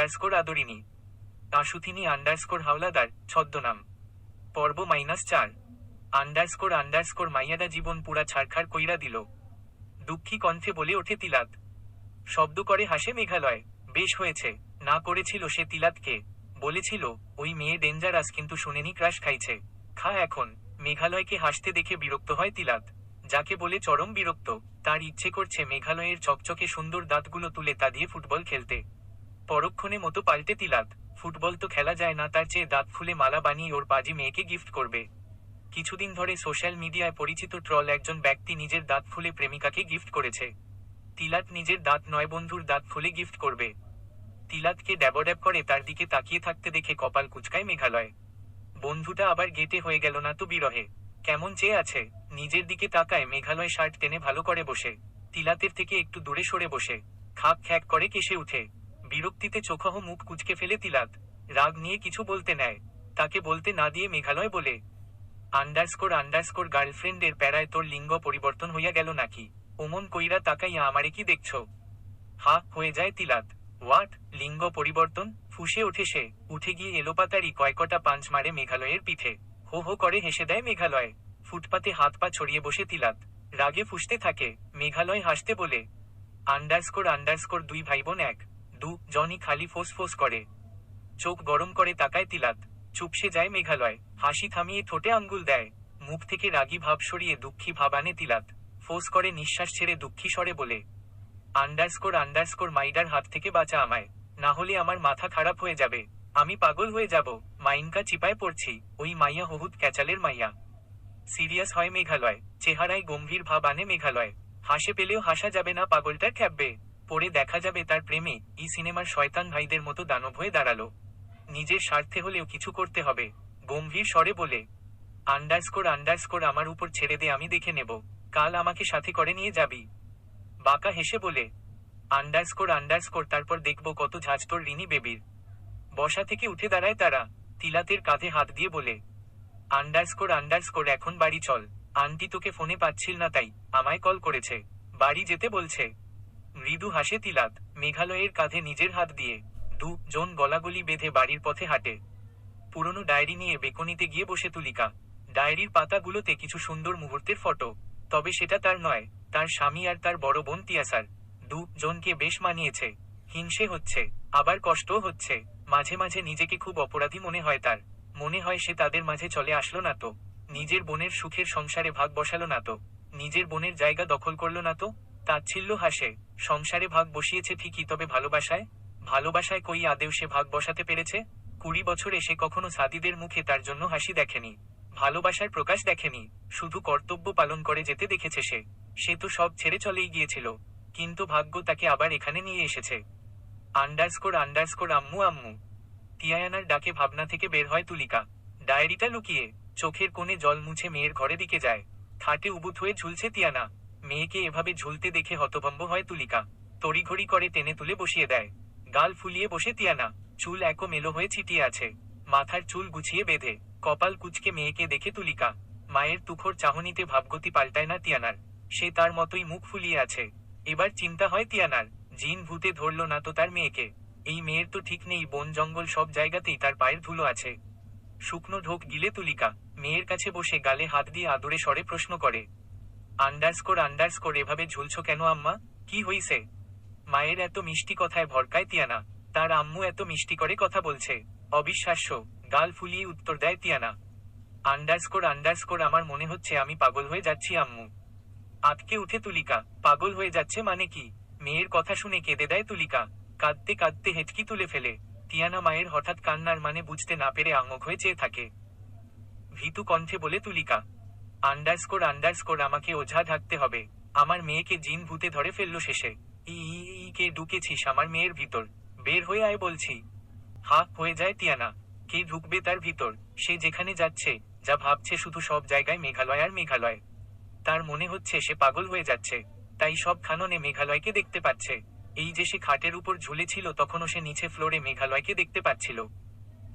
Underscore আদরিনী Ashuthini underscore Howlader, ছদ্মনাম। পর্ব minus চার। আন্ডারস্কোর আন্ডারস্কোর মাইয়াদা জীবন পুরা ছাড়খাড় কইরা দিল। দুঃখী কণ্ঠে বলে ওঠে তিলাত। শব্দ করে হাসে মেঘালয়। বেশ হয়েছে। না করেছিল সে তিলাতকে। বলেছিল, ওই মেয়ে ডেঞ্জারাস কিন্তু শুনেনি ক্রাশ খাইছে। খা এখন। মেঘালয়কে হাসতে দেখে বিরক্ত হয় তিলাত। যাকে বলে চরম বিরক্ত। তার ইচ্ছে করছে মেঘালয়ের চকচকে সুন্দর দাঁতগুলো তুলে তা দিয়ে ফুটবল খেলতে। পরক্ষণে মতো পাল্টে তিলাত। ফুটবল তো খেলা যায় না, তার চেয়ে দাঁত ফুলে মালা বানিয়ে ওর পাজি মেয়েকে গিফট করবে। কিছুদিন ধরে সোশ্যাল মিডিয়ায় পরিচিত ট্রল একজন ব্যক্তি নিজের দাঁত ফুলে প্রেমিকাকে গিফট করেছে। তিলাত নিজের দাঁত নয় বন্ধুর দাঁত ফুলে গিফট করবে। তিলাতকে ড্যাবড্যাব করে তার দিকে তাকিয়ে থাকতে দেখে কপাল কুচকায় মেঘালয়। বন্ধুটা আবার গেটে হয়ে গেল না তো বিরহে। কেমন চেয়ে আছে? নিজের দিকে তাকায় মেঘালয় শার্ট টেনে ভালো করে বসে। তিলাতের থেকে একটু দূরে সরে বসে। খাপ খ্যাক করে কেসে উঠে। বিরক্তিতে চোখহ মুখ কুচকে ফেলে তিলাত। রাগ নিয়ে কিছু বলতে নেয়। তাকে বলতে না দিয়ে মেঘালয় বলে, আন্ডারস্কোর আন্ডারস্কোর গার্লফ্রেন্ডের প্যারায় তোর লিঙ্গ পরিবর্তন হইয়া গেল নাকি? ওমন কইরা তাকাইয়া আমারে কি দেখছ? হা, হয়ে যায় তিলাত। হোয়াট? লিঙ্গ পরিবর্তন? ফুসে ওঠে সে। উঠে গিয়ে এলোপাতারি কয়কটা পাঞ্চ মারে মেঘালয়ের পিঠে। হো হো করে হেসে দেয় মেঘালয়। ফুটপাতে হাত পা ছড়িয়ে বসে তিলাত। রাগে ফুসতে থাকে। মেঘালয় হাসতে বলে, আন্ডারস্কোর আন্ডারস্কোর দুই ভাই বোন এক। দু জনই খালি ফোস ফোস করে। চোখ গরম করে তাকায় তিলাত। চুপসে যায় মেঘালয়। হাসি থামিয়ে ঠোঁটে আঙ্গুল দেয়। মুখ থেকে রাগী ভাব সরিয়ে দুঃখী ভাব আনে তিলাত। ফোস করে নিঃশ্বাস ছেড়ে দুঃখী স্বরে বলে, আন্ডারস্কোর আন্ডারস্কোর, মাইডার হাত থেকে বাঁচা আমায়। না হলে আমার মাথা খারাপ হয়ে যাবে। আমি পাগল হয়ে যাব। মাইনকা চিপায় পড়ছি। ওই মাইয়া হহুদ ক্যাচালের মাইয়া। সিরিয়াস হয় মেঘালয়। চেহারায় গম্ভীর ভাব আনে মেঘালয়। হাসে পেলেও হাসা যাবে না পাগলটার খ্যাপবে। পরে দেখা যাবে তার প্রেমে ই সিনেমার শয়তান ভাইদের মতো দানব হয়ে দাঁড়াল। নিজের স্বার্থে হলেও কিছু করতে হবে, গম্ভীর স্বরে বলে। আন্ডারস্কোর আন্ডারস্কোর, আমার উপর ছেড়ে দে, আমি দেখে নেব। কাল আমাকে সাথে করে নিয়ে যাবি। বাঁকা হেসে বলে, আন্ডারস্কোর আন্ডারস্কোর, তারপর দেখব কত ঝাঁজ তোর রিনি বেবির। বসা থেকে উঠে দাঁড়ায় তারা, তিলাতের কাঁধে হাত দিয়ে বলে, আন্ডারস্কোর আন্ডারস্কোর, এখন বাড়ি চল। আন্টি তোকে ফোনে পাচ্ছিল না তাই, আমায় কল করেছে। বাড়ি যেতে বলছে। মৃদু হাসে তিলাত, মেঘালয়ের কাঁধে নিজের হাত দিয়ে দু জন গলাগলি বেঁধে বাড়ির পথে হাঁটে। পুরনো ডায়েরি নিয়ে বেকনিতে গিয়ে বসে তুলিকা। ডায়েরির পাতাগুলোতে কিছু সুন্দর মুহূর্তের ফটো। তবে সেটা তার নয়, তার স্বামী আর তার বড় বোন তিয়াসার। দু জনকে বেশ মানিয়েছে। হিংসে হচ্ছে, আবার কষ্টও হচ্ছে। মাঝে মাঝে নিজেকে খুব অপরাধী মনে হয় তার। মনে হয় সে তাদের মাঝে চলে আসলো না তো। নিজের বোনের সুখের সংসারে ভাগ বসালো না তো। নিজের বোনের জায়গা দখল করল না তো। তাচ্ছিল্য হাসে, সংসারে ভাগ বসিয়েছে ঠিকই, তবে ভালোবাসায় ভালোবাসায় কই আদেও সে ভাগ বসাতে পেরেছে? কুড়ি বছরে সে কখনো সাদিদের মুখে তার জন্য হাসি দেখেনি, ভালোবাসার প্রকাশ দেখেনি, শুধু কর্তব্য পালন করে যেতে দেখেছে সে সে তো সব ছেড়ে চলেই গিয়েছিল, কিন্তু ভাগ্য তাকে আবার এখানে নিয়ে এসেছে। আন্ডারস্কোর আন্ডারস্কোর আম্মু আম্মু। তিয়ায়ানার ডাকে ভাবনা থেকে বের হয় তুলিকা। ডায়েরিটা লুকিয়ে, চোখের কোণে জল মুছে মেয়ের ঘরে দিকে যায়। খাটে উবুত হয়ে ঝুলছে তিয়ানা। মেয়েকে এভাবে ঝুলতে দেখে হতভম্ব হয় তুলিকা। তড়িঘড়ি করে টেনে তুলে বসিয়ে দেয়। গাল ফুলিয়ে বসে তিয়ানা। চুল একো মেলো হয়ে ছিটিয়ে আছে। মাথার চুল গুছিয়ে বেঁধে। কপাল কুচকে মেয়েকে দেখে তুলিকা। মায়ের তুখোর চাহনিতে ভাবগতি পাল্টায় না তিয়ানার। সে তার মতোই মুখ ফুলিয়ে আছে। এবার চিন্তা হয় তিয়ানার। জিন ভূতে ধরল না তো তার মেয়েকে। এই মেয়ের তো ঠিক নেই, বন জঙ্গল সব জায়গাতেই তার পায়ের ধুলো আছে। শুকনো ঢোক গিলে তুলিকা। মেয়ের কাছে বসে গালে হাত দিয়ে আদরে স্বরে প্রশ্ন করে আন্ডারস্কোর আন্ডারস্কোর, এভাবে ঝুলছ কেন আম্মা? কি হইছে? মায়ের এত মিষ্টি কথায় ভরকায় তিয়ানা। তার আম্মু এত মিষ্টি করে কথা বলছে। অবিশ্বাস্য, গাল ফুলিয়ে উত্তর দেয় তিয়ানা। আন্ডারস্কোর আন্ডারস্কোর, আমার মনে হচ্ছে আমি পাগল হয়ে যাচ্ছি আম্মু। আটকে উঠে তুলিকা। পাগল হয়ে যাচ্ছে মানে কি? মেয়ের কথা শুনে কেঁদে দেয় তুলিকা। কাঁদতে কাঁদতে হেঁটকি তুলে ফেলে। তিয়ানা মায়ের হঠাৎ কান্নার মানে বুঝতে না পেরে আঙক হয়ে চেয়ে থাকে। ভীতু কণ্ঠে বলে তুলিকা আন্ডারস্কোর আন্ডারস্কোর আমাকে ওঝা ঢাকতে হবে। আমার মেয়েকে জিন ভূতে ধরে ফেলল শেষে। ই ই, ই কে ঢুকেছিস আমার মেয়ের ভিতর? বের হয়ে আয় বলছি। হা হয়ে যায় টিয়ানা কে ঢুকবে তার ভিতর? সে যেখানে যাচ্ছে যা ভাবছে শুধু সব জায়গায় মেঘালয় আর মেঘালয়। তার মনে হচ্ছে সে পাগল হয়ে যাচ্ছে। তাই সব খাননে মেঘালয়কে দেখতে পাচ্ছে। এই যে সে খাটের উপর ঝুলেছিল তখনও সে নিচে ফ্লোরে মেঘালয়কে দেখতে পাচ্ছিল।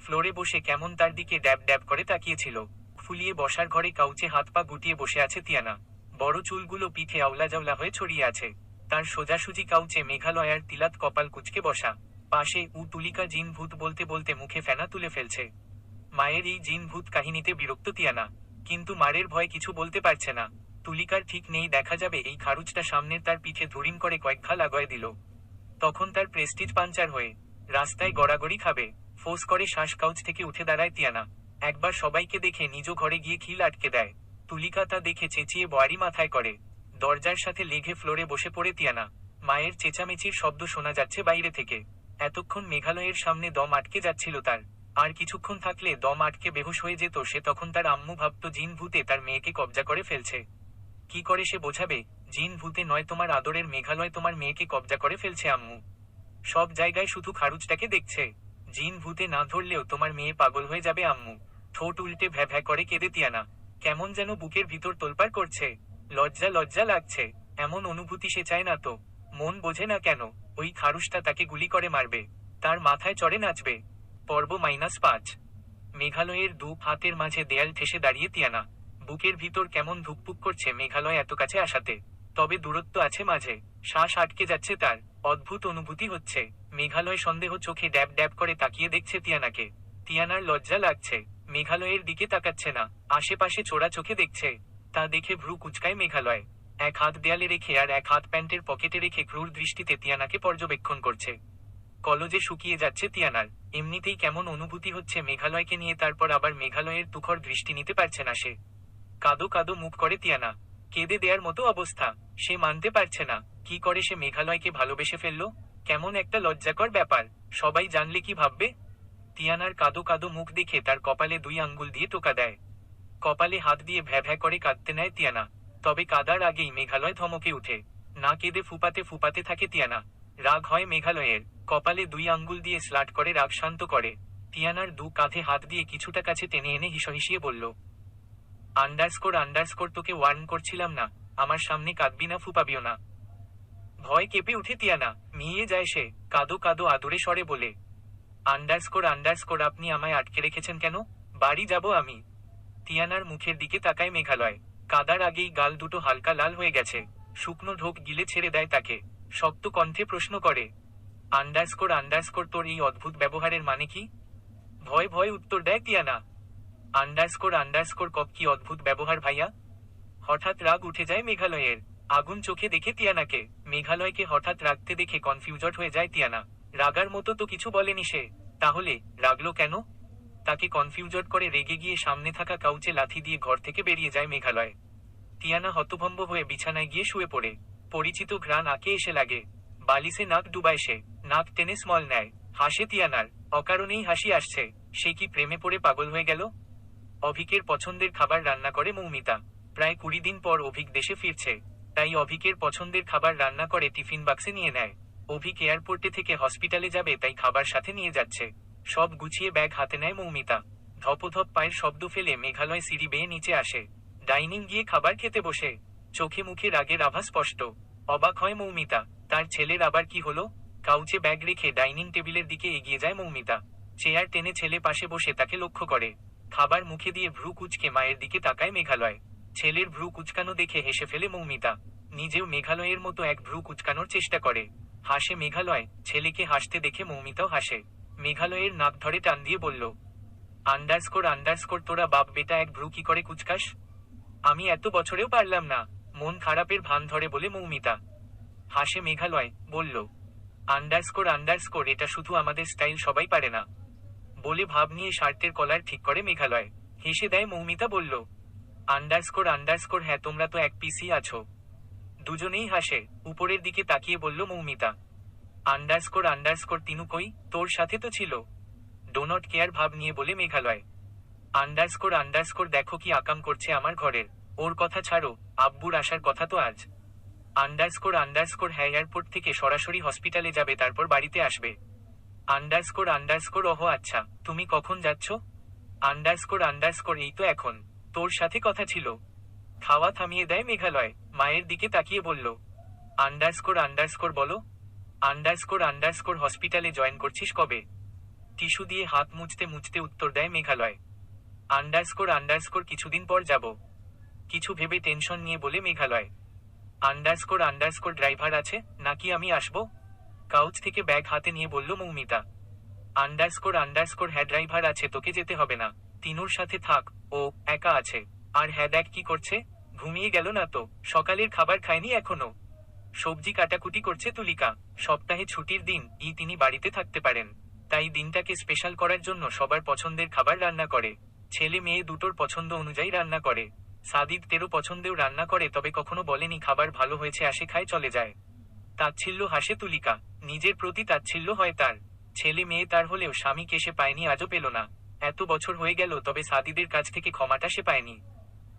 ফ্লোরে বসে কেমন তার দিকে ড্যাব ড্যাব করে তাকিয়েছিল। ফুলিয়ে বসার ঘরে কাউচে হাত পা গুটিয়ে বসে আছে তিয়ানা। বড় চুলগুলো পিঠে আওলা জাওলা হয়ে ছড়িয়ে আছে। তার সোজাসুজি কাউচে মেঘালয় আর তিলাত কপাল কুচকে বসা। পাশে উ তুলিকা জিন ভূত বলতে বলতে মুখে ফেনা তুলে ফেলছে। মায়ের এই জিন ভূত কাহিনীতে বিরক্ত তিয়ানা। কিন্তু মারের ভয় কিছু বলতে পারছে না। তুলিকার ঠিক নেই, দেখা যাবে এই খারুচটা সামনের তার পিঠে ধুরিম করে কয়েক ঘা লাগায় দিল। তখন তার প্রেস্টিজ পাঞ্চার হয়ে রাস্তায় গড়াগড়ি খাবে। ফোঁস করে শ্বাস কাউচ থেকে উঠে দাঁড়ায় তিয়ানা। একবার সবাইকে দেখে নিজ ঘরে গিয়ে খিল আটকে দেয়। তুলিকা তা দেখে চেঁচিয়ে বয়ারি মাথায় করে। দরজার সাথে লেঘে ফ্লোরে বসে পড়ে তিয়ানা। মায়ের চেঁচামেচির শব্দ শোনা যাচ্ছে বাইরে থেকে। এতক্ষণ মেঘালয়ের সামনে দম আটকে যাচ্ছিল তার। আর কিছুক্ষণ থাকলে দম আটকে বেহুশ হয়ে যেত সে তখন তার আম্মু ভাবত জিন ভূতে তার মেয়েকে কবজা করে ফেলছে। কি করে সে বোঝাবে? জিন ভূতে নয় তোমার আদরের মেঘালয় তোমার মেয়েকে কবজা করে ফেলছে আম্মু। সব জায়গায় শুধু খারুজটাকে দেখছে। জিন ভূতে না ধরলেও তোমার মেয়ে পাগল হয়ে যাবে আম্মু। ঠোঁট উল্টে ভ্যা ভ্যা করে কেঁদে তিয়ানা। কেমন যেন বুকের ভিতর তোলপাড় করছে। লজ্জা লজ্জা লাগছে। এমন অনুভূতি সে চায় না তো। মন বোঝে না কেন, ওই খারুসটা তাকে গুলি করে মারবে। তার মাথায় চড়ে নাচবে। পর্ব মাইনাস পাঁচ। মেঘালয়ের দু হাতের মাঝে দেয়াল ঠেসে দাঁড়িয়ে তিয়ানা। বুকের ভিতর কেমন ধুকপুক করছে মেঘালয় এত কাছে আসাতে। তবে দূরত্ব আছে মাঝে। শ্বাস আটকে যাচ্ছে তার। অদ্ভুত অনুভূতি হচ্ছে। মেঘালয় সন্দেহ চোখে ড্যাব ড্যাব করে তাকিয়ে দেখছে তিয়ানাকে। তিয়ানার লজ্জা লাগছে। মেঘালয়ের দিকে তাকাচ্ছে না। আশেপাশে চোরা চোখে দেখছে। তা দেখে ভ্রু কুচকায় মেঘালয়। এক হাত দেয়ালে রেখে আর এক হাত প্যান্টের পকেটে রেখে ক্রুর দৃষ্টিতে তিয়ানাকে পর্যবেক্ষণ করছে। কলজে শুকিয়ে যাচ্ছে তিয়ানার। এমনিতেই কেমন অনুভূতি হচ্ছে মেঘালয়কে নিয়ে তারপর আবার মেঘালয়ের তুখর দৃষ্টি নিতে পারছে না সে। কাদো কাদো মুখ করে তিয়ানা। কেঁদে দেয়ার মতো অবস্থা। সে মানতে পারছে না। কি করে সে মেঘালয়কে ভালোবেসে ফেলল? কেমন একটা লজ্জাকর ব্যাপার। সবাই জানলে কি ভাববে? তিয়ানার কাদো কাদো মুখ দেখে তার কপালে দুই আঙ্গুল দিয়ে টোকা দেয়। কপালে হাত দিয়ে ভ্যা ভ্যা করে কাঁদতে নেয় তিয়ানা। তবে কাদার আগেই মেঘালয় ধমকে উঠে। না কেঁদে ফুপাতে ফুপাতে থাকে তিয়ানা। রাগ হয় মেঘালয়ের। কপালে দুই আঙ্গুল দিয়ে স্লাট করে রাগ শান্ত করে। তিয়ানার দু কাঁধে হাত দিয়ে কিছুটা কাছে টেনে এনে হিসহিসিয়ে বলল, আন্ডারস্কোর আন্ডারস্কোর, তোকে ওয়ার্ন করছিলাম না। আমার সামনে কাঁদবি না, ফুপাবিও না। ভয় কেঁপে উঠে তিয়ানা। মিয়ে যায় সে। কাদো কাদো আদরে স্বরে বলে আন্ডারস্কোর আন্ডারস্কোর আপনি আমায় আটকে রেখেছেন কেন? বাড়ি যাব আমি। তিয়ানার মুখের দিকে তাকায় মেঘালয়। কাদার আগেই গাল দুটো হালকা লাল হয়ে গেছে। শুকনো ঢোক গিলে ছেড়ে দেয় তাকে। শক্ত কণ্ঠে প্রশ্ন করে আন্ডারস্কোর আন্ডারস্কোর তোর এই অদ্ভুত ব্যবহারের মানে কি? ভয় ভয়, উত্তর দেয় তিয়ানা। আন্ডারস্কোর আন্ডারস্কোর কপ কি অদ্ভুত ব্যবহার ভাইয়া? হঠাৎ রাগ উঠে যায় মেঘালয়ের। আগুন চোখে দেখে তিয়ানাকে। মেঘালয়কে হঠাৎ রাগতে দেখে কনফিউজড হয়ে যায় তিয়ানা। রাগার মতো তো কিছু বলেনি সে। তাহলে রাগলো কেন? তাকে কনফিউজড করে রেগে গিয়ে সামনে থাকা কাউচে লাথি দিয়ে ঘর থেকে বেরিয়ে যায় মেঘালয়। টিয়ানা হতভম্ব হয়ে বিছানায় গিয়ে শুয়ে পড়ে। পরিচিত ঘ্রাণ আঁকে এসে লাগে। বালিসে নাক ডুবায় সে। নাক টেনে স্মল নেয়। হাসে তিয়ানার অকারণেই হাসি আসছে। সে কি প্রেমে পড়ে পাগল হয়ে গেল? অভিকের পছন্দের খাবার রান্না করে মৌমিতা। প্রায় কুড়ি দিন পর অভিক দেশে ফিরছে। তাই অভিকের পছন্দের খাবার রান্না করে টিফিন বাক্সে নিয়ে নেয়। অভিক এয়ারপোর্টে থেকে হসপিটালে যাবে, তাই খাবার সাথে নিয়ে যাচ্ছে। সব গুছিয়ে ব্যাগ হাতে নেয় মৌমিতা। ধপধপ পায়ের শব্দ ফেলে মেঘালয় সিঁড়ি বেয়ে নিচে আসে। ডাইনিং গিয়ে খাবার খেতে বসে। চোখে মুখে রাগের আভা স্পষ্ট। অবাক হয় মৌমিতা। তার ছেলের আবার কি হলো? কাউচে ব্যাগ রেখে ডাইনিং টেবিলের দিকে এগিয়ে যায় মৌমিতা। চেয়ার টেনে ছেলে পাশে বসে তাকে লক্ষ্য করে। খাবার মুখে দিয়ে ভ্রু কুচকে মায়ের দিকে তাকায় মেঘালয়। ছেলের ভ্রু কুচকানো দেখে হেসে ফেলে মৌমিতা। নিজেও মেঘালয়ের মতো এক ভ্রু কুচকানোর চেষ্টা করে। হাসে মেঘালয়। ছেলেকে হাসতে দেখে মৌমিতাও হাসে। মেঘালয়ের নাক ধরে টান দিয়ে বলল, আন্ডারস্কোর আন্ডারস্কোর, তোরা বাপ বেটা এক ভ্রু কি করে কুচকাস? আমি এত বছরেও পারলাম না। মন খারাপের ভান ধরে বলে মৌমিতা। হাসে মেঘালয়, বলল, আন্ডারস্কোর আন্ডারস্কোর, এটা শুধু আমাদের স্টাইল, সবাই পারে না। বলে ভাব নিয়ে শার্টের কলার ঠিক করে মেঘালয়। হেসে দেয় মৌমিতা, বলল, আন্ডারস্কোর আন্ডারস্কোর হ্যাঁ তোমরা তো এক পিসি আছো। দুজনেই হাসে, উপরের দিকে তাকিয়ে বলল, মৌমিতা আন্ডারস্কোর আন্ডারস্কোর তিনু কই? তোর সাথে তো ছিল। ডোনট কেয়ার ভাব নিয়ে বলে মেঘালয়। আন্ডারস্কোর আন্ডারস্কোর দেখো কি আকাম করছে আমার ঘরের। ওর কথা ছাড়ো, আব্বুর আসার কথা তো আজ। আন্ডারস্কোর আন্ডারস্কোর হ্যাঁ এয়ারপোর্ট থেকে সরাসরি হসপিটালে যাবে, তারপর বাড়িতে আসবে। আন্ডারস্কোর আন্ডারস্কোর অহ আচ্ছা তুমি কখন যাচ্ছ? আন্ডারস্কোর আন্ডারস্কোর এই তো এখন। তোর সাথে কথা ছিল। খাওয়া থামিয়ে দেয় মেঘালয়। মায়ের দিকে তাকিয়ে বলল, আন্ডারস্কোর আন্ডারস্কোর বলো। আন্ডারস্কোর আন্ডারস্কোর হসপিটালে জয়েন করছিস কবে? টিস্যু দিয়ে হাত মুছতে মুছতে উত্তর দেয় মেঘালয়। আন্ডারস্কোর আন্ডারস্কোর, কিছুদিন পর যাব। কিছু ভেবে টেনশন নিয়ে বলে মেঘালয়, আন্ডারস্কোর আন্ডারস্কোর ড্রাইভার আছে, নাকি আমি আসব? কাউচ থেকে ব্যাগ হাতে নিয়ে বলল মৌমিতা, আন্ডারস্কোর আন্ডারস্কোর হ্যাঁ ড্রাইভার আছে, তোকে যেতে হবে না। তিনুর সাথে থাক, ও একা আছে। আর হ্যাঁ দেখ কি করছে? ঘুমিয়ে গেল না তো? সকালের খাবার খায়নি এখনও? সবজি কাটাকুটি করছে তুলিকা। সপ্তাহে ছুটির দিন, ই তিনি বাড়িতে থাকতে পারেন। তাই দিনটাকে স্পেশাল করার জন্য সবার পছন্দের খাবার রান্না করে। ছেলে মেয়ে দুটোর পছন্দ অনুযায়ী রান্না করে। সাদিদ তেরো পছন্দেও রান্না করে, তবে কখনো বলেনি খাবার ভালো হয়েছে, আসে খায়, চলে যায়। তাচ্ছিল্য হাসে তুলিকা। নিজের প্রতি তাচ্ছিল্য হয় তার। ছেলে মেয়ে তার হলেও স্বামীকে সে পায়নি, আজও পেল না। এত বছর হয়ে গেল, তবে সাদিদের কাছ থেকে ক্ষমাটা সে পায়নি।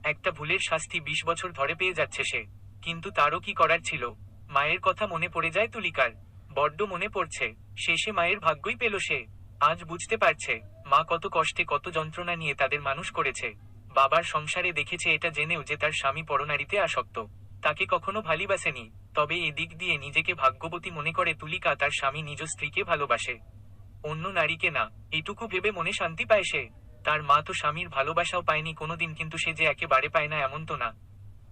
একটা ভুলের শাস্তি বিশ বছর ধরে পেয়ে যাচ্ছে সে। কিন্তু তারও কি করার ছিল? মায়ের কথা মনে পড়ে যায় তুলিকার। বড্ড মনে পড়ছে শেষে মায়ের ভাগ্যই পেল সে। আজ বুঝতে পারছে, মা কত কষ্টে কত যন্ত্রণা নিয়ে তাদের মানুষ করেছে। বাবার সংসারে দেখেছে এটা জেনেও যে তার স্বামী পরনারীতে আসক্ত। তাকে কখনো ভালিবাসেনি, তবে এদিক দিয়ে নিজেকে ভাগ্যবতী মনে করে তুলিকা তার স্বামী নিজ স্ত্রীকে ভালোবাসে। অন্য নারীকে না, এটুকু ভেবে মনে শান্তি পায় সে। তার মা তো স্বামীর ভালোবাসাও পায়নি, কোনোদিন কিন্তু সে যে একেবারে পায় না এমন তো না।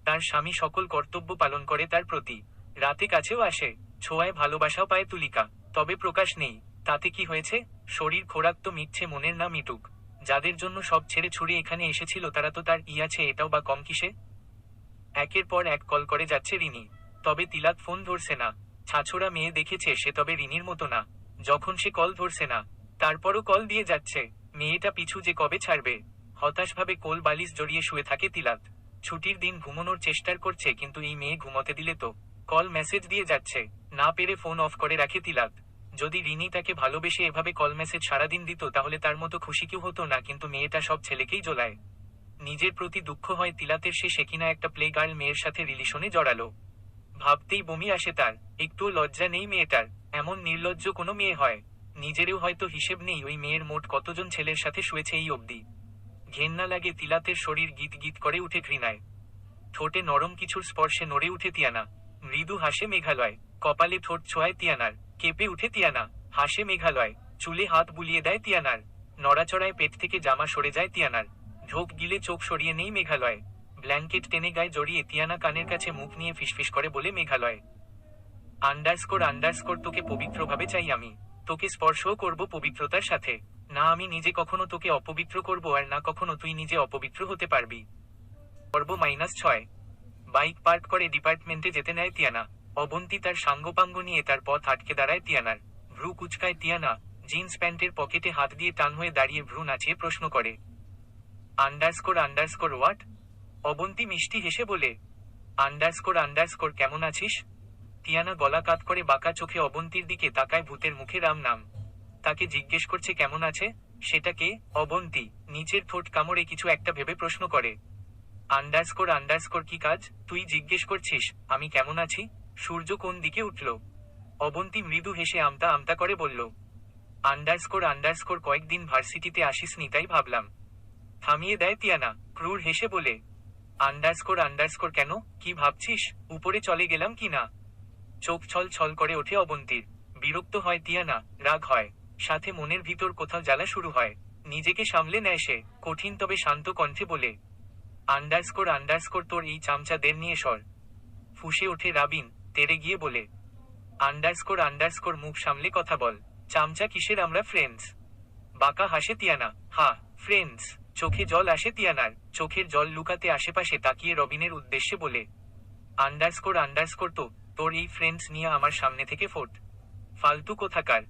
তার স্বামী সকল কর্তব্য পালন করে তার প্রতি। রাতে কাছেও আসে, ছোঁয়ায় ভালোবাসাও পায় তুলিকা। তবে প্রকাশ নেই, তাতে কি হয়েছে? শরীর খোরাক তো মিটছে, মনের না মিটুক। যাদের জন্য সব ছেড়ে ছুড়ে এখানে এসেছিল, তারা তো তার ই আছে, এটাও বা কম কিসে? একের পর এক কল করে যাচ্ছে রিনি। তবে তিলাত ফোন ধরছে না। ছাছোড়া মেয়ে দেখেছে, সে তবে রিনির মতো না। যখন সে কল ধরছে না, তারপরও কল দিয়ে যাচ্ছে। মেয়েটা পিছু যে কবে ছাড়বে? হতাশভাবে কোল বালিশ জড়িয়ে শুয়ে থাকে তিলাত। ছুটির দিন ঘুমানোর চেষ্টার করছে, কিন্তু এই মেয়ে ঘুমোতে দিলে তো। কল মেসেজ দিয়ে যাচ্ছে। না পেরে ফোন অফ করে রাখে তিলাত। যদি রিনি তাকে ভালোবেসে এভাবে কল মেসেজ সারাদিন দিত, তাহলে তার মতো খুশি কেউ হতো না, কিন্তু মেয়েটা সব ছেলেকেই জ্বলায়। নিজের প্রতি দুঃখ হয় তিলাতের সে সেকিনা একটা প্লে গার্ল মেয়ের সাথে রিলেশনে জড়ালো। ভাবতেই বমি আসে তার। একটুও লজ্জা নেই মেয়েটার। এমন নির্লজ্জ কোনো মেয়ে হয়। নিজেরও হয়তো হিসেব নেই ওই মেয়ের মোট কতজন ছেলের সাথে শুয়েছে এই অবধি। ঘেন্না লাগে তিলাতের শরীর গীত গীত করে উঠে ঘৃণায়। ঠোঁটে নরম কিছুর স্পর্শে নড়ে উঠে তিয়ানা। মৃদু হাসে মেঘালয়। কপালে ঠোঁট ছোঁয়ায় তিয়ানার। কেঁপে উঠে তিয়ানা। হাসে মেঘালয়। চুলে হাত বুলিয়ে দেয় তিয়ানার। নড়াচড়ায় পেট থেকে জামা সরে যায় তিয়ানার। ঢোক গিলে চোখ সরিয়ে নেই মেঘালয়। ব্ল্যাঙ্কেট টেনে গায়ে জড়িয়ে তিয়ানা কানের কাছে মুখ নিয়ে ফিসফিস করে বলে মেঘালয়। আন্ডারস্কোর আন্ডারস্কোর তোকে পবিত্রভাবে চাই আমি। তোকে স্পর্শও করব পবিত্রতার সাথে। না আমি নিজে কখনো তোকে অপবিত্র করব আর না কখনো তুই নিজে অপবিত্র হতে পারবি। পর্ব মাইনাস ছয়। বাইক পার্ক করে ডিপার্টমেন্টে যেতে নেয় তিয়ানা। অবন্তী তার সাঙ্গপাঙ্গ নিয়ে তার পথ আটকে দাঁড়ায় তিয়ানার। ভ্রু কুচকায় তিয়ানা জিন্স প্যান্টের পকেটে হাত দিয়ে টান হয়ে দাঁড়িয়ে ভ্রু নাচিয়ে প্রশ্ন করে। Underscore underscore what? অবন্তী মিষ্টি হেসে বলে, আন্ডারস্কোর আন্ডারস্কোর, কেমন আছিস? তিয়ানা গলা কাত করে বাঁকা চোখে অবন্তীর দিকে তাকায় ভূতের মুখে রাম নাম। তাকে জিজ্ঞেস করছে, কেমন আছে? সেটাকে অবন্তি, নিচের ঠোঁট কামড়ে কিছু একটা ভেবে প্রশ্ন করে। আন্ডারস্কোর আন্ডারস্কোর, কি কাজ? তুই জিজ্ঞেস করছিস, আমি কেমন আছি? সূর্য কোন দিকে উঠল? অবন্তি মৃদু হেসে আমতা আমতা করে বলল, আন্ডারস্কোর আন্ডারস্কোর, কয়েকদিন ভার্সিটিতে আসিসনি তাই ভাবলাম। থামিয়ে দেয় তিয়ানা ক্রুর হেসে বলে, আন্ডারস্কোর আন্ডারস্কোর কেন? কি ভাবছিস? উপরে চলে গেলাম কি না? চোখ ছল ছল করে ওঠে অবন্তীর। বিরক্ত হয় তিয়ানা রাগ হয়। সাথে মনের ভিতর কোথাও জ্বালা শুরু হয়। নিজেকে সামলে নেয় সে, কঠিন তবে শান্ত কণ্ঠে বলে, আন্ডারস্কোর আন্ডারস্কোর তোর এই চামচাদের নিয়ে সর। ফুসে ওঠে রাবিন, তেরে গিয়ে বলে, আন্ডারস্কোর আন্ডারস্কোর মুখ সামলে কথা বল। চামচা কিসের আমরা ফ্রেন্ডস বাঁকা হাসে তিয়ানা, হা ফ্রেন্ডস চোখে জল আসে তিয়ানার, চোখের জল লুকাতে আশেপাশে তাকিয়ে রবিনের উদ্দেশ্যে বলে, আন্ডারস্কোর আন্ডারস্কোর তো তোর এই ফ্রেন্ডস নিয়ে আমার সামনে থেকে ফোট। ফালতু কোথাকার।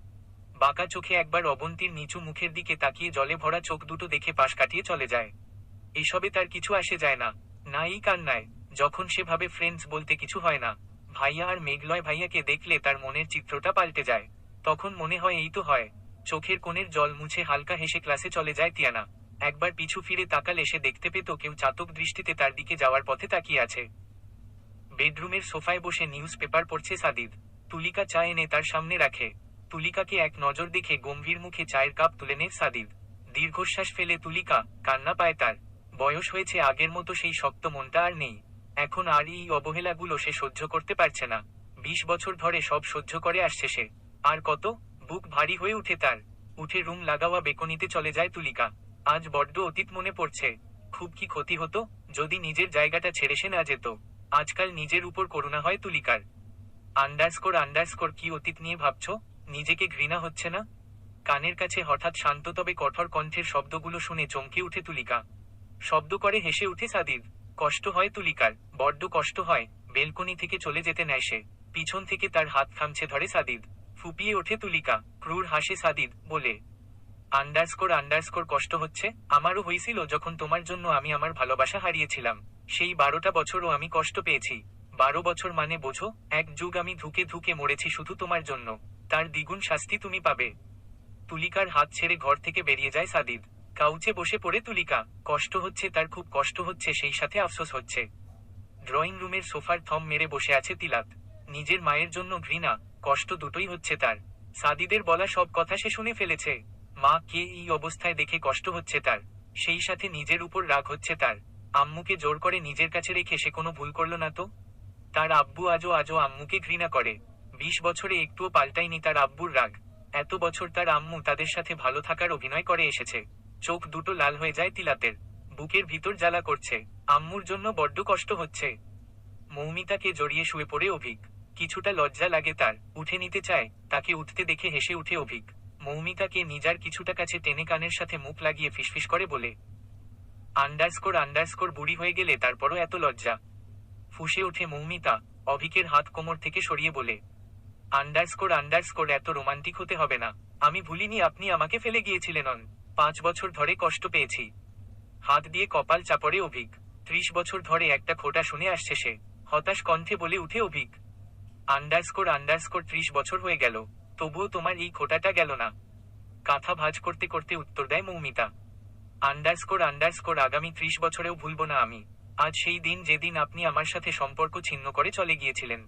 বাঁকা চোখে একবার অবন্তীর নিচু মুখের দিকে তাকিয়ে জলে ভরা চোখ দুটো দেখে পাশ কাটিয়ে চলে যায়। এসবে তার কিছু আসে যায় না। না এই কান্নায়, যখন সেভাবে ফ্রেন্ডস বলতে কিছু হয় না। ভাইয়া আর মেঘলয় ভাইয়াকে দেখলে তার মনের চিত্রটা পাল্টে যায়। তখন মনে হয় এই তো হয়। চোখের কোণের জল মুছে হালকা হেসে ক্লাসে চলে যায় তিয়ানা। একবার পিছু ফিরে তাকালে সে দেখতে পেত কেউ চাতক দৃষ্টিতে তার দিকে যাওয়ার পথে তাকিয়ে আছে। বেডরুমের সোফায় বসে নিউজ পেপার পড়ছে সাদিদ। তুলিকা চা এনে তার সামনে রাখে। তুলিকাকে এক নজর দেখে গম্ভীর মুখে চায়ের কাপ তুলে নেয় সাদিদ। দীর্ঘশ্বাস ফেলে তুলিকা, কান্না পায় তার। বয়স হয়েছে আগের মতো সেই শক্ত মনটা আর নেই। এখন আর এই অবহেলাগুলো সে সহ্য করতে পারছে না। বিশ বছর ধরে সব সহ্য করে আসছে সে। আর কত? বুক ভারী হয়ে উঠে তার। উঠে রুম লাগাওয়া বেকনিতে চলে যায় তুলিকা। আজ বড্ড অতীত মনে পড়ছে। খুব কি ক্ষতি হতো যদি নিজের জায়গাটা ছেড়ে সে না যেত। আজকাল নিজের উপর করুণা হয় তুলিকার। আন্ডারস্কোর আন্ডারস্কোর কি অতীত নিয়ে ভাবছ? নিজেকে ঘৃণা হচ্ছে না? কানের কাছে হঠাৎ শান্ত তবে কঠোর কণ্ঠের শব্দগুলো শুনে চমকে উঠে তুলিকা। শব্দ করে হেসে উঠে সাদিদ কষ্ট হয় তুলিকার, বড্ড কষ্ট হয়, বেলকনি থেকে চলে যেতে নেয় সে। পিছন থেকে তার হাত থামছে ধরে সাদিদ ফুপিয়ে ওঠে তুলিকা, ক্রুর হাসে সাদিদ বলে আন্ডারস্কোর আন্ডারস্কোর কষ্ট হচ্ছে, আমারও হয়েছিল যখন তোমার জন্য আমি আমার ভালোবাসা হারিয়েছিলাম। সেই বারোটা বছরও আমি কষ্ট পেয়েছি। বারো বছর মানে বোঝো, এক যুগ আমি ধুকে ধুকে মরেছি শুধু তোমার জন্য। তার দ্বিগুণ শাস্তি তুমি পাবে। তুলিকার হাত ছেড়ে ঘর থেকে বেরিয়ে যায় সাদিদ। কাউচে বসে পড়ে তুলিকা। কষ্ট হচ্ছে তার, খুব কষ্ট হচ্ছে, সেই সাথে আফসোস হচ্ছে। ড্রয়িং রুমের সোফার থম মেরে বসে আছে তিলাত। নিজের মায়ের জন্য ঘৃণা, কষ্ট দুটোই হচ্ছে তার। সাদিদের বলা সব কথা সে শুনে ফেলেছে। মা কে এই অবস্থায় দেখে কষ্ট হচ্ছে তার? সেই সাথে নিজের উপর রাগ হচ্ছে তার। আম্মুকে জোর করে নিজের কাছে রেখে সে কোনো ভুল করল না তো? তার আব্বু আজও আজও আম্মুকে ঘৃণা করে। বিশ বছরে একটুও পাল্টায়নি তার আব্বুর রাগ। এত বছর তার আম্মু তাদের সাথে ভালো থাকার অভিনয় করে এসেছে। চোখ দুটো লাল হয়ে যায় তিলাতের। বুকের ভিতর জ্বালা করছে। আম্মুর জন্য বড্ড কষ্ট হচ্ছে। মৌমিতাকে জড়িয়ে শুয়ে পড়ে অভিক। কিছুটা লজ্জা লাগে তার। উঠে নিতে চায়। তাকে উঠতে দেখে হেসে উঠে অভিক। মৌমিতাকে নিজার কিছুটা কাছে টেনে কানের সাথে মুখ লাগিয়ে ফিসফিস করে বলে, আন্ডারস্কোর আন্ডারস্কোর বুড়ি হয়ে গেলে তারপরও এত লজ্জা? ফুসে ওঠে মৌমিতা, অভিকের হাত কোমর থেকে সরিয়ে বলে, আন্ডারস্কোর আন্ডারস্কোর, এত রোমান্টিক হতে হবে না। আমি ভুলিনি আপনি আমাকে ফেলে গিয়েছিলেন পাঁচ বছর ধরে কষ্ট পেয়েছি। হাত দিয়ে কপাল চাপড়ে অভিক। ত্রিশ বছর ধরে একটা খোটা শুনে আসছে সে। হতাশ কণ্ঠে বলে উঠে অভিক, আন্ডারস্কোর আন্ডারস্কোর, ত্রিশ বছর হয়ে গেল। তবুও তোমার এই খোটাটা গেল না। কাঁথা ভাজ করতে করতে উত্তর দেয় মৌমিতা। আন্ডারস্কোর আন্ডারস্কোর আগামী ত্রিশ বছরেও ভুলব না আমি। আজ সেই দিন যেদিন আপনি আমার সাথে সম্পর্ক ছিন্ন করে চলে গিয়েছিলেন।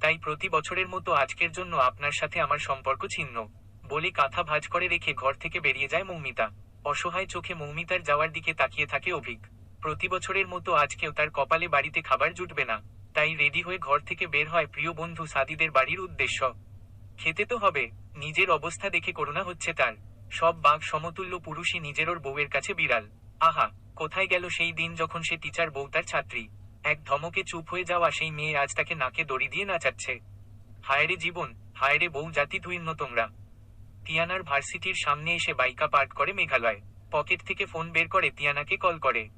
তাই প্রতি বছরের মতো আজকের জন্য আপনার সাথে আমার সম্পর্ক ছিন্ন, বলে কাঁথা ভাজ করে রেখে ঘর থেকে বেরিয়ে যায় মৌমিতা। অসহায় চোখে মৌমিতার যাওয়ার দিকে তাকিয়ে থাকে অভিক। প্রতি বছরের মতো আজকেও তার কপালে বাড়িতে খাবার জুটবে না, তাই রেডি হয়ে ঘর থেকে বের হয় প্রিয় বন্ধু সাদিদের বাড়ির উদ্দেশ্য। খেতে তো হবে, নিজের অবস্থা দেখে করুণা হচ্ছে তার। সব বাঘ সমতুল্য পুরুষই নিজের ওর বউয়ের কাছে বিড়াল। আহা, কোথায় গেল সেই দিন যখন সে টিচার বউ তার ছাত্রী? এক ধমকে চুপ হয়ে যাওয়া সেই মেয়ে আজ তাকে নাকে দড়ি দিয়ে নাচাচ্ছে। হায়রে জীবন হায়রে বউ জাতি ধুইন্য তোমরা। তিয়ানার ভার্সিটির সামনে এসে বাইকা পার্ক করে মেঘালয়। পকেট থেকে ফোন বের করে তিয়ানাকে কল করে।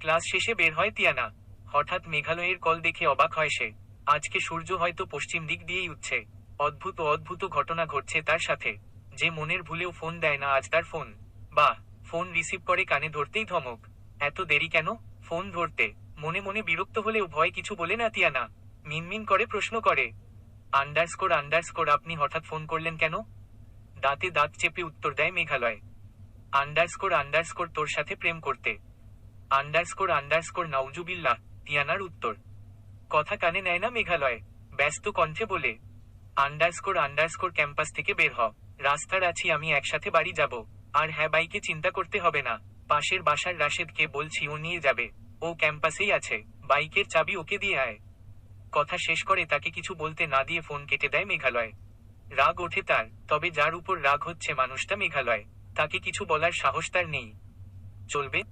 ক্লাস শেষে বের হয় তিয়ানা। হঠাৎ মেঘালয়ের কল দেখে অবাক হয় সে। আজকে সূর্য হয়তো পশ্চিম দিক দিয়েই উঠছে। অদ্ভুত অদ্ভুত ঘটনা ঘটছে তার সাথে। যে মনের ভুলেও ফোন দেয় না আজ তার ফোন। বাহ, ফোন রিসিভ করে কানে ধরতেই ধমক। এত দেরি কেন? ফোন ধরতে। মনে মনে বিরক্ত হলেও ভয় কিছু বলে না তিয়ানা। মিনমিন করে প্রশ্ন করে। আন্ডারস্কোর আন্ডারস্কোর, আপনি হঠাৎ ফোন করলেন কেন? দাঁতে দাঁত চেপে উত্তর দেয় মেঘালয়। আন্ডারস্কোর আন্ডারস্কোর, তোর সাথে প্রেম করতে। আন্ডারস্কোর আন্ডারস্কোর, নাউজুবিল্লাহ, তিয়ানার উত্তর। কথা কানে নেয় না মেঘালয়। ব্যস্ত কণ্ঠে বলে আন্ডারস্কোর আন্ডারস্কোর ক্যাম্পাস থেকে বের হ রাস্তার আছি, আমি একসাথে বাড়ি যাব। আর হ্যাঁ বাইকে চিন্তা করতে হবে না। পাশের বাসার রাশেদকে বলছি, ও নিয়ে যাবে। ও ক্যাম্পাসেই আছে। বাইকের চাবি ওকে দিয়ে আয়। কথা শেষ করে তাকে কিছু বলতে না দিয়ে ফোন কেটে দেয় মেঘালয়। রাগ ওঠে তার, তবে যার উপর রাগ হচ্ছে মানুষটা মেঘালয়। তাকে কিছু বলার সাহস তার নেই। চলবে?